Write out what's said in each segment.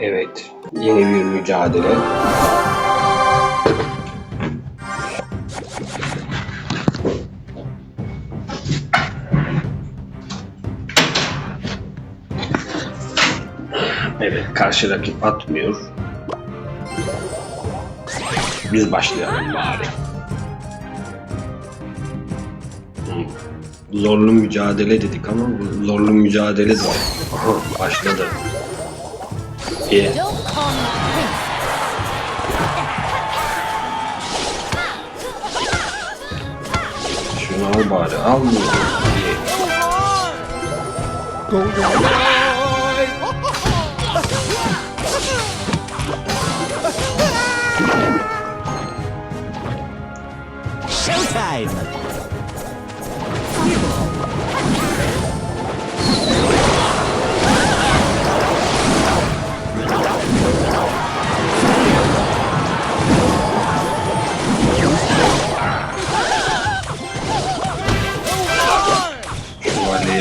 Evet. Yeni bir mücadele. Evet, karşı rakip atmıyor. Biz başlayalım bari. Zorlu mücadele dedik ama zorlu mücadele de başladı. İyi. Don't call me prince. Şunu al bari. Al bunu. İyi. Showtime!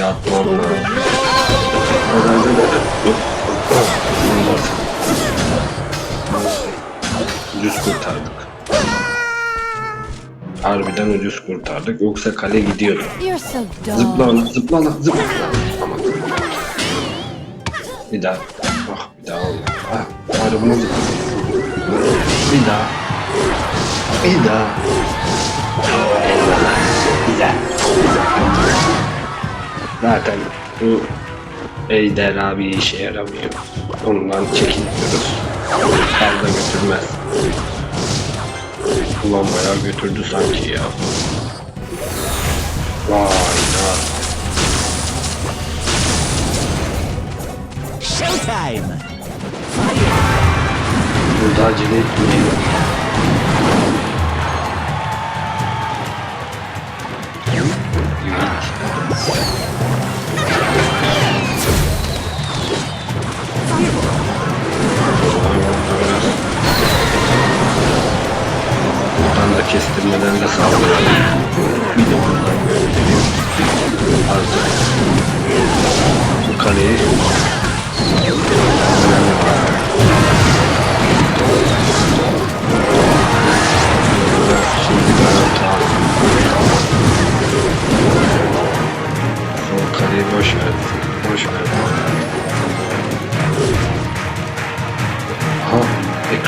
Atmam lazım. Ucuz kurtardık. Harbiden ucuz kurtardık. Yoksa kale gidiyordu. Zıpla lan, zıpla. Bir daha. Ah bir daha olmadı. Ah, bunu zıpla. Bir daha. Bir daha. Güzel. Zaten bu Ejder abi işe yaramıyor. Ondan çekiniyoruz. Fazla götürmez. Ulan bayağı götürdü sanki ya. Vay ya. Showtime! Burada acele etmeyelim. Buradan da kestirmeden de saldıralım. Bir de buradan gönderelim. Hazır.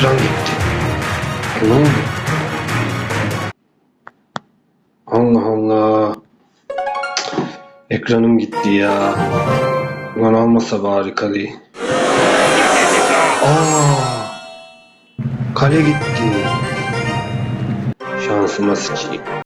Ekran gitti. Ne oldu? Allah Allah. Ekranım gitti ya. Lan almasa bari kaleyi. Aa, kale gitti. Şansıma sıçayım.